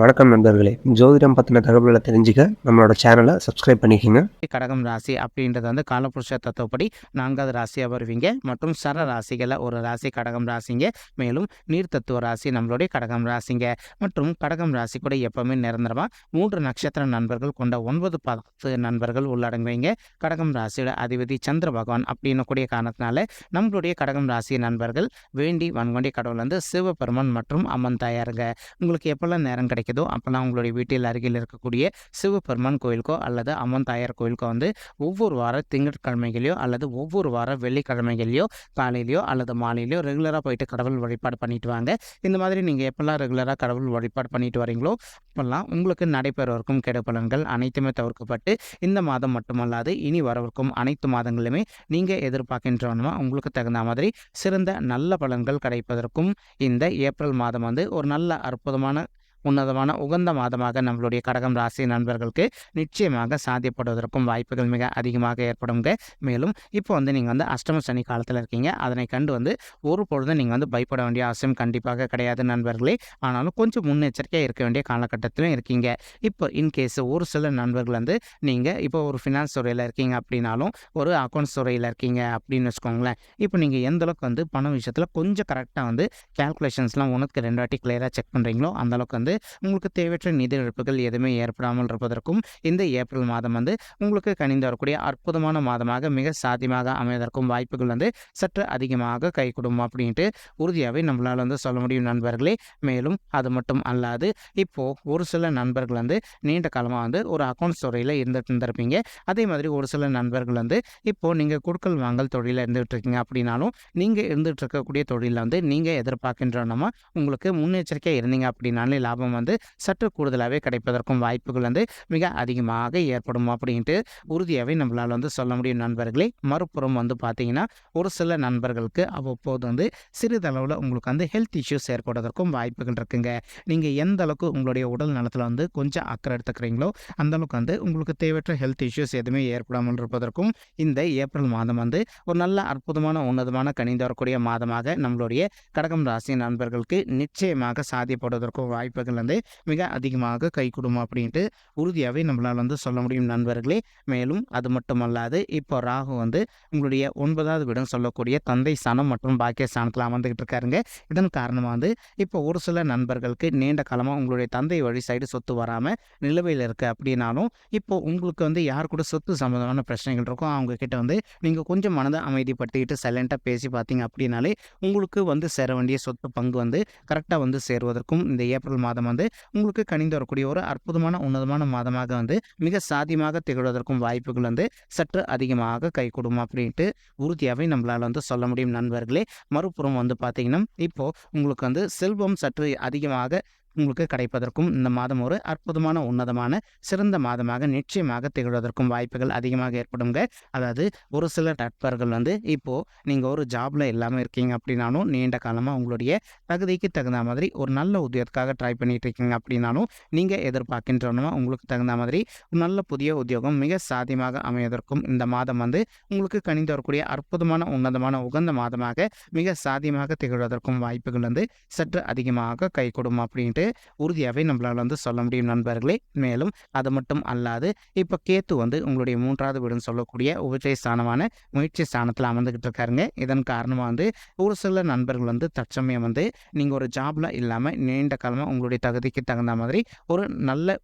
வணக்கம் நண்பர்களே. ஜோதிடம் பற்றின தகவல்களை தெரிஞ்சுக்க நம்மளோட சேனலை சப்ஸ்கிரைப் பண்ணிக்கோங்க. கடகம் ராசி அப்படின்றது வந்து காலபுருஷ தத்துவப்படி நான்காவது ராசியாக வருவீங்க. மற்றும் சர ராசிகளை ஒரு ராசி கடகம் ராசிங்க. மேலும் நீர் தத்துவ ராசி நம்மளுடைய கடகம் ராசிங்க. மற்றும் கடகம் ராசி கூட எப்பவுமே நிரந்தரமாக மூன்று நட்சத்திர நண்பர்கள் கொண்ட ஒன்பது பத்து நண்பர்கள் உள்ளடங்குவீங்க. கடகம் ராசியோட அதிபதி சந்திர பகவான் அப்படின்னு கூடிய காரணத்தினால நம்மளுடைய கடகம் ராசி நண்பர்கள் வேண்டி வன்கொண்டி கடவுள் வந்து சிவபெருமான் மற்றும் அம்மன் தாயாருங்க. உங்களுக்கு எப்பெல்லாம் நேரம் கிடைக்கும்? கிடைக்குதோ அப்போல்லாம் உங்களுடைய வீட்டில் அருகில் இருக்கக்கூடிய சிவபெருமான் கோயிலுக்கோ அல்லது அம்மன் தாயார் கோயிலுக்கோ வந்து ஒவ்வொரு வார திங்கட்கிழமைகளையோ அல்லது ஒவ்வொரு வார வெள்ளிக்கிழமைகளையோ காலையிலையோ அல்லது மாலையிலையோ ரெகுலராக போயிட்டு கடவுள் வழிபாடு பண்ணிட்டு வாங்க. இந்த மாதிரி நீங்கள் எப்போல்லாம் ரெகுலராக கடவுள் வழிபாடு பண்ணிட்டு வரீங்களோ அப்போல்லாம் உங்களுக்கு நடைபெறவிருக்கும் கெடுபலன்கள் அனைத்துமே தவிர்க்கப்பட்டு இந்த மாதம் மட்டுமல்லாது இனி வரவிருக்கும் அனைத்து மாதங்களுமே நீங்கள் எதிர்பார்க்கின்றவனுமா உங்களுக்கு தகுந்த மாதிரி சிறந்த நல்ல பலன்கள் கிடைப்பதற்கும் இந்த ஏப்ரல் மாதம் வந்து ஒரு நல்ல அற்புதமான உன்னதமான உகந்த மாதமாக நம்மளுடைய கடகம் ராசி நண்பர்களுக்கு நிச்சயமாக சாத்தியப்படுவதற்கும் வாய்ப்புகள் மிக அதிகமாக ஏற்படுங்க மேலும் இப்போ வந்து நீங்கள் வந்து அஷ்டம சனி காலத்தில் இருக்கீங்க. அதனை கண்டு வந்து ஒரு பொழுதும் நீங்கள் வந்து பயப்பட வேண்டிய அவசியம் கண்டிப்பாக கிடையாது நண்பர்களே. ஆனாலும் கொஞ்சம் முன்னெச்சரிக்கையாக இருக்க வேண்டிய காலகட்டத்திலும் இருக்கீங்க. இப்போ இன்கேஸ் ஒரு சில நண்பர்கள் வந்து நீங்கள் இப்போ ஒரு ஃபினான்ஸ் துறையில் இருக்கீங்க அப்படின்னாலும் ஒரு அக்கௌண்ட்ஸ் துறையில் இருக்கீங்க அப்படின்னு வச்சுக்கோங்களேன். இப்போ நீங்கள் எந்தளவுக்கு வந்து பண விஷயத்தில் கொஞ்சம் கரெக்டாக வந்து கேல்குலேஷன்ஸ்லாம் உனக்கு ரெண்டு வாட்டி கிளியராக செக் பண்ணுறீங்களோ அந்தளவுக்கு வந்து உங்களுக்கு தேவையற்ற நிதி இழப்புகள் எதுவுமே ஏற்படாமல் இருப்பதற்கும் இந்த ஏப்ரல் மாதம் வந்து உங்களுக்கு கணிந்து வரக்கூடிய அற்புதமான மாதமாக மிக சாத்தியமாக அமைவதற்கும் வாய்ப்புகள் வந்து சற்று அதிகமாக கை கொடுக்கும் அப்படின்ட்டு உறுதியாகவே நம்மளால் வந்து சொல்ல முடியும் நண்பர்களே. மேலும் அது மட்டும் அல்லாது இப்போது ஒரு சில நண்பர்கள் வந்து நீண்ட காலமாக வந்து ஒரு அக்கௌண்ட்ஸ் துறையில் இருந்துட்டு இருந்திருப்பீங்க. அதே மாதிரி ஒரு சில நண்பர்கள் வந்து இப்போது நீங்கள் கொடுக்கல் வாங்கல் தொழிலில் இருந்துகிட்டு இருக்கீங்க அப்படின்னாலும் நீங்கள் இருந்துகிட்டு இருக்கக்கூடிய தொழிலில் வந்து நீங்கள் எதிர்பார்க்கின்றனமா உங்களுக்கு முன்னெச்சரிக்கையாக இருந்தீங்க அப்படின்னாலே லாபம் வந்து சற்று கூடுதலாகவே கிடைப்பதற்கும் வாய்ப்புகள் வந்து மிக அதிகமாக ஏற்படும் அப்படின்ட்டு உறுதியாகவே நம்மளால் வந்து சொல்ல முடியும் நண்பர்களே. மறுபுறம் வந்து பார்த்தீங்கன்னா ஒரு சில நண்பர்களுக்கு அவ்வப்போது வந்து சிறிதளவில் உங்களுக்கு வந்து ஹெல்த் இஷ்யூஸ் ஏற்படுவதற்கும் வாய்ப்புகள் இருக்குங்க. நீங்கள் எந்த அளவுக்கு உங்களுடைய உடல் நலத்தில் வந்து கொஞ்சம் அக்கறை எடுத்துக்கிறீங்களோ அந்தளவுக்கு வந்து உங்களுக்கு தேவையற்ற ஹெல்த் இஷ்யூஸ் எதுவுமே ஏற்படாமல் இருப்பதற்கும் இந்த ஏப்ரல் மாதம் வந்து ஒரு நல்ல அற்புதமான உன்னதமான கணிந்து வரக்கூடிய மாதமாக நம்மளுடைய கடகம் ராசி நண்பர்களுக்கு நிச்சயமாக சாதிப்படுவதற்கும் வாய்ப்புகள் வந்து மிக அதிகமாக கை கொடுக்கும் அப்படின்ட்டு உறுதியாகவே நம்மளால் வந்து சொல்ல முடியும் நண்பர்களே. மேலும் அது மட்டுமல்லாது இப்போ ராகு வந்து உங்களுடைய ஒன்பதாவது வீடும் சொல்லக்கூடிய தந்தை ஸ்தானம் மற்றும் பாக்கிய ஸ்தானத்தில் அமர்ந்துகிட்டு இருக்காருங்க. இதன் காரணமாக வந்து இப்போ ஒரு சில நண்பர்களுக்கு நீண்ட காலமாக உங்களுடைய தந்தை வழி சைடு சொத்து வராமல் நிலுவையில் இருக்குது அப்படின்னாலும் இப்போ உங்களுக்கு வந்து யார் கூட சொத்து சம்மந்தமான பிரச்சனைகள் இருக்கோ அவங்கக்கிட்ட வந்து நீங்கள் கொஞ்சம் மனதை அமைதிப்படுத்திக்கிட்டு சைலண்ட்டாக பேசி பார்த்தீங்க அப்படின்னாலே உங்களுக்கு வந்து சேர வேண்டிய சொத்து பங்கு வந்து கரெக்டாக வந்து சேருவதற்கும் இந்த ஏப்ரல் மாதம் வந்து உங்களுக்கு கணிந்து வரக்கூடிய ஒரு அற்புதமான உன்னதமான மாதமாக வந்து மிக சாத்தியமாக திகழ்வதற்கும் வாய்ப்புகள் வந்து சற்று அதிகமாக கை கொடுக்கும் அப்படின்ட்டு உறுதியாகவே நம்மளால் வந்து சொல்ல முடியும் நண்பர்களே. மறுபுறம் வந்து பார்த்தீங்கன்னா இப்போது உங்களுக்கு வந்து செல்வம் சற்று அதிகமாக உங்களுக்கு கிடைப்பதற்கும் இந்த மாதம் ஒரு அற்புதமான உன்னதமான சிறந்த மாதமாக நிச்சயமாக திகழ்வதற்கும் வாய்ப்புகள் அதிகமாக ஏற்படுங்க அதாவது ஒரு சில நட்பர்கள் வந்து இப்போது நீங்கள் ஒரு ஜாபில் இல்லாமல் இருக்கீங்க அப்படின்னாலும் நீண்ட காலமாக உங்களுடைய தகுதிக்கு தகுந்த மாதிரி ஒரு நல்ல உத்தியோகத்துக்காக ட்ரை பண்ணிட்டு இருக்கீங்க அப்படின்னாலும் நீங்கள் எதிர்பார்க்கின்றனமா உங்களுக்கு தகுந்த மாதிரி நல்ல புதிய உத்தியோகம் மிக சாத்தியமாக அமைவதற்கும் இந்த மாதம் வந்து உங்களுக்கு கணிந்து வரக்கூடிய அற்புதமான உன்னதமான உகந்த மாதமாக மிக சாத்தியமாக திகழ்வதற்கும் வாய்ப்புகள் வந்து சற்று அதிகமாக கை கொடுக்கும் அப்படின்ட்டு உறுதியாகவே நம்மளால் வந்து சொல்ல முடியும் நண்பர்களே. மேலும் அது மட்டும் அல்லாது இப்போ கேத்து வந்து உங்களுடைய மூன்றாவது வீடுன்னு சொல்லக்கூடிய உபச்சய ஸ்தானமான முயற்சி ஸ்தானத்தில் அமர்ந்துக்கிட்டு இருக்காருங்க. இதன் காரணமாக வந்து ஒரு சில நண்பர்கள் வந்து தற்சமயம் வந்து நீங்கள் ஒரு ஜாப்லாம் இல்லாமல் நீண்ட காலமாக உங்களுடைய தகுதிக்கு தகுந்த மாதிரி ஒரு நல்ல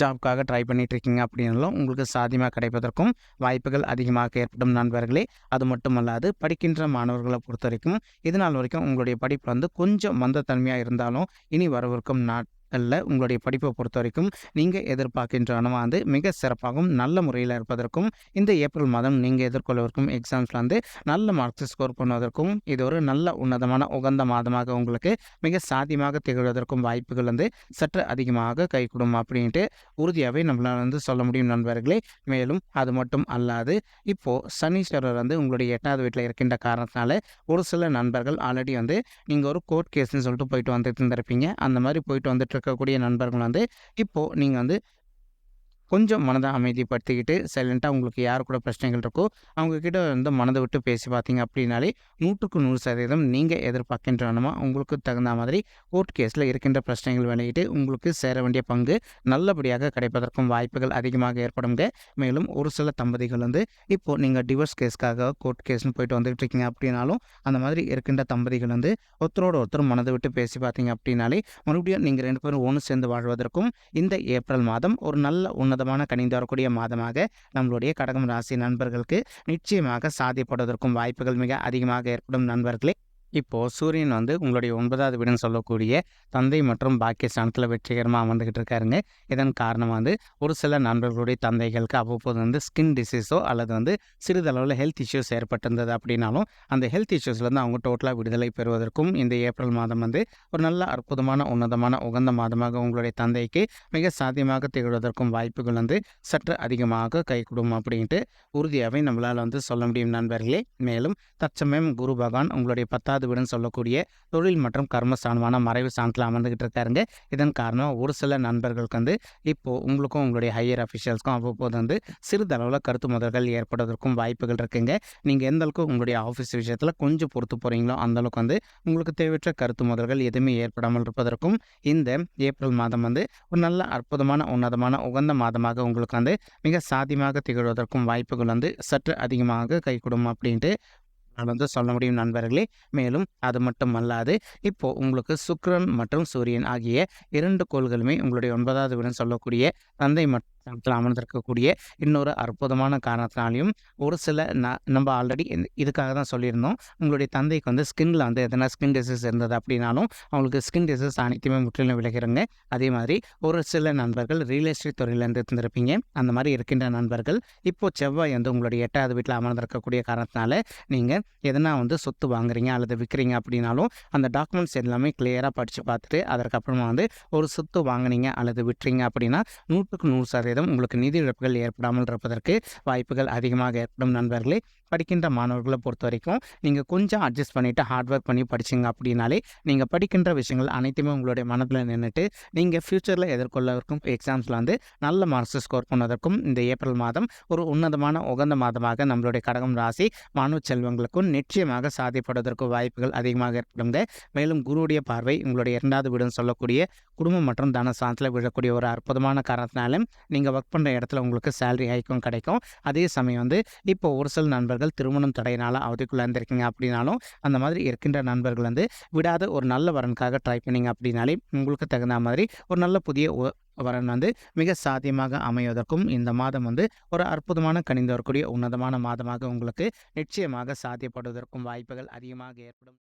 ஜாப்க்காக ட்ரை பண்ணிகிட்ருக்கீங்க அப்படின்னாலும் உங்களுக்கு சாத்தியமாக கிடைப்பதற்கும் வாய்ப்புகள் அதிகமாக ஏற்படும் நண்பர்களே. அது மட்டுமல்லாது படிக்கின்ற மாணவர்களை பொறுத்த வரைக்கும் இது நாள் வரைக்கும் உங்களுடைய படிப்பு வந்து கொஞ்சம் மந்தத்தன்மையாக இருந்தாலும் இனி வரவிருக்கும் நாட் அல்ல உங்களுடைய படிப்பை பொறுத்த வரைக்கும் நீங்கள் எதிர்பார்க்கின்ற அனுமா வந்து மிக சிறப்பாகவும் நல்ல முறையில் இருப்பதற்கும் இந்த ஏப்ரல் மாதம் நீங்கள் எதிர்கொள்ளவிருக்கும் எக்ஸாம்ஸில் வந்து நல்ல மார்க்ஸ் ஸ்கோர் பண்ணுவதற்கும் இது ஒரு நல்ல உன்னதமான உகந்த மாதமாக உங்களுக்கு மிக சாத்தியமாக திகழ்வதற்கும் வாய்ப்புகள் வந்து சற்று அதிகமாக கைகூடும் அப்படின்ட்டு உறுதியாகவே நம்மளால் வந்து சொல்ல முடியும் நண்பர்களே. மேலும் அது மட்டும் அல்லாது இப்போது சனீஸ்வரர் வந்து உங்களுடைய எட்டாவது வீட்டில் இருக்கின்ற காரணத்தினால ஒரு சில நண்பர்கள் ஆல்ரெடி வந்து நீங்கள் ஒரு கோர்ட் கேஸ்ன்னு சொல்லிட்டு போயிட்டு வந்துட்டு இருந்திருப்பீங்க. அந்த மாதிரி போயிட்டு வந்துட்டு இருக்கக்கூடிய நண்பர்கள் வந்து இப்போது நீங்கள் வந்து கொஞ்சம் மனதை அமைதிப்படுத்திக்கிட்டு சைலண்ட்டாக உங்களுக்கு யார் கூட பிரச்சனைகள் இருக்கோ அவங்கக்கிட்ட வந்து மனதை விட்டு பேசி பார்த்தீங்க அப்படின்னாலே நூற்றுக்கு நூறு சதவீதம் நீங்கள் எதிர்பார்க்கின்றனமா உங்களுக்கு தகுந்த மாதிரி கோர்ட் கேஸில் இருக்கின்ற பிரச்சனைகள் விலகிட்டு உங்களுக்கு சேர வேண்டிய பங்கு நல்லபடியாக கிடைப்பதற்கும் வாய்ப்புகள் அதிகமாக ஏற்படுங்க. மேலும் ஒரு சில தம்பதிகள் வந்து இப்போது நீங்கள் டிவோர்ஸ் கேஸ்க்காக கோர்ட் கேஸ்னு போயிட்டு வந்துகிட்டு இருக்கீங்க அப்படின்னாலும் அந்த மாதிரி இருக்கின்ற தம்பதிகள் வந்து ஒருத்தரோட ஒருத்தர் மனதை விட்டு பேசி பார்த்தீங்க அப்படின்னாலே மறுபடியும் நீங்கள் ரெண்டு பேரும் ஒன்று சேர்ந்து வாழ்வதற்கும் இந்த ஏப்ரல் மாதம் ஒரு நல்ல உன்னதமான கணிந்து வரக்கூடிய மாதமாக நம்மளுடைய கடகம் ராசி நண்பர்களுக்கு நிச்சயமாக சாதிப்படுவதற்கும் வாய்ப்புகள் மிக அதிகமாக ஏற்படும் நண்பர்களே. இப்போது சூரியன் வந்து உங்களுடைய ஒன்பதாவது வீடுன்னு சொல்லக்கூடிய தந்தை மற்றும் பாக்கிய ஸ்தானத்தில் வெற்றிகரமாக வந்துக்கிட்டு இருக்காருங்க. இதன் காரணமாக வந்து ஒரு சில நண்பர்களுடைய தந்தைகளுக்கு அவ்வப்போது வந்து ஸ்கின் டிசீஸோ அல்லது வந்து சிறிதளவில் ஹெல்த் இஷ்யூஸ் ஏற்பட்டிருந்தது அப்படின்னாலும் அந்த ஹெல்த் இஷ்யூஸ்லேருந்து அவங்க டோட்டலாக விடுதலை பெறுவதற்கும் இந்த ஏப்ரல் மாதம் வந்து ஒரு நல்ல அற்புதமான உன்னதமான உகந்த மாதமாக உங்களுடைய தந்தைக்கு மிக சாத்தியமாக திகழ்வதற்கும் வாய்ப்புகள் வந்து சற்று அதிகமாக கைகூடும் அப்படின்ட்டு உறுதியாகவே நம்மளால் வந்து சொல்ல முடியும் நண்பர்களே. மேலும் தற்சமயம் குரு பகவான் உங்களுடைய பத்தாவது வீடுன்னு சொல்லக்கூடிய தொழில் மற்றும் கர்மஸ்தானமான மறைவு ஸ்தானத்தில் அமர்ந்துக்கிட்டு இருக்காருங்க இதன் காரணம் ஒரு சில நண்பர்களுக்கு வந்து இப்போது உங்களுக்கும் உங்களுடைய ஹையர் அஃபிஷியல்ஸ்க்கும் அவ்வப்போது வந்து சிறிதளவில் கருத்து முதல்கள் ஏற்படுவதற்கும் வாய்ப்புகள் இருக்குங்க. நீங்கள் எந்த அளவுக்கு உங்களுடைய ஆஃபீஸ் விஷயத்தில் கொஞ்சம் பொறுத்து போகிறீங்களோ அந்த அளவுக்கு வந்து உங்களுக்கு தேவையற்ற கருத்து முதல்கள் எதுவுமே ஏற்படாமல் இருப்பதற்கும் இந்த ஏப்ரல் மாதம் வந்து ஒரு நல்ல அற்புதமான உன்னதமான உகந்த மாதமாக உங்களுக்கு வந்து மிக சாத்தியமாக திகழ்வதற்கும் வாய்ப்புகள் வந்து சற்று அதிகமாக கைகூடும் அப்படின்ட்டு நான் வந்து சொல்ல முடியும் நண்பர்களே. மேலும் அது மட்டும் அல்லாது இப்போது உங்களுக்கு சுக்ரன் மற்றும் சூரியன் ஆகிய இரண்டு கோள்களுமே உங்களுடைய ஒன்பதாவது வீடுன்னு சொல்லக்கூடிய தந்தை மற்றும் அமர்ந்திருக்கக்கூடிய இன்னொரு அற்புதமான காரணத்தினாலையும் ஒரு சில ந நம்ம ஆல்ரெடி இதுக்காக தான் சொல்லியிருந்தோம். உங்களுடைய தந்தைக்கு வந்து ஸ்கின்ல வந்து எதனா ஸ்கின் டிசீஸ் இருந்தது அப்படின்னாலும் அவங்களுக்கு ஸ்கின் டிசீஸ் அனைத்துமே முற்றிலும் விலகிறங்க அதே மாதிரி ஒரு சில நண்பர்கள் ரியல் எஸ்டேட் துறையிலேருந்து இருந்திருப்பீங்க. அந்த மாதிரி இருக்கின்ற நண்பர்கள் இப்போது செவ்வாய் வந்து உங்களுடைய எட்டாவது வீட்டில் அமர்ந்திருக்கக்கூடிய காரணத்தினால நீங்கள் எதனா வந்து சொத்து வாங்குறீங்க அல்லது விற்கிறீங்க அப்படின்னாலும் அந்த டாக்குமெண்ட்ஸ் எல்லாமே கிளியராக படித்து பார்த்துட்டு அதற்கப்புறமா வந்து ஒரு சொத்து வாங்குனீங்க அல்லது விட்டுறீங்க அப்படின்னா நூற்றுக்கு நூறு சதவீதம் உங்களுக்கு நிதி இழப்புகள் ஏற்படாமல் இருப்பதற்கு வாய்ப்புகள் அதிகமாக ஏற்படும் நண்பர்களே. படிக்கின்ற மாணவர்களை பொறுத்த வரைக்கும் நீங்கள் கொஞ்சம் அட்ஜஸ்ட் பண்ணிவிட்டு ஹார்ட் ஒர்க் பண்ணி படிச்சிங்க அப்படின்னாலே நீங்கள் படிக்கின்ற விஷயங்கள் அனைத்துமே உங்களுடைய மனதில் நின்றுட்டு நீங்கள் ஃப்யூச்சரில் எதிர்கொள்ளவருக்கும் எக்ஸாம்ஸில் வந்து நல்ல மார்க்ஸ் ஸ்கோர் பண்ணதற்கும் இந்த ஏப்ரல் மாதம் ஒரு உன்னதமான உகந்த மாதமாக நம்மளுடைய கடகம் ராசி மாணவ செல்வங்களுக்கும் நிச்சயமாக சாதிப்படுவதற்கு வாய்ப்புகள் அதிகமாக ஏற்படுங்க மேலும் குருவுடைய பார்வை உங்களுடைய இரண்டாவது வீடுன்னு சொல்லக்கூடிய குடும்பம் மற்றும் தன சாந்தில் விழக்கூடிய ஒரு அற்புதமான காரணத்தினாலும் நீங்கள் ஒர்க் பண்ணுற இடத்துல உங்களுக்கு சேலரி ஹைக்கும் கிடைக்கும். அதே சமயம் வந்து இப்போ ஒரு சில நண்பர்கள் திருமணம் தடையினால அவதிக்குள்ளே இருந்திருக்கீங்க அப்படின்னாலும் அந்த மாதிரி இருக்கின்ற நண்பர்கள் வந்து விடாத ஒரு நல்ல வரனுக்காக ட்ரை பண்ணிங்க அப்படின்னாலே உங்களுக்கு தகுந்த மாதிரி ஒரு நல்ல புதிய வரன் வந்து மிக சாத்தியமாக அமைவதற்கும் இந்த மாதம் வந்து ஒரு அற்புதமான கணிந்து வரக்கூடிய உன்னதமான மாதமாக உங்களுக்கு நிச்சயமாக சாத்தியப்படுவதற்கும் வாய்ப்புகள் அதிகமாக ஏற்படும்.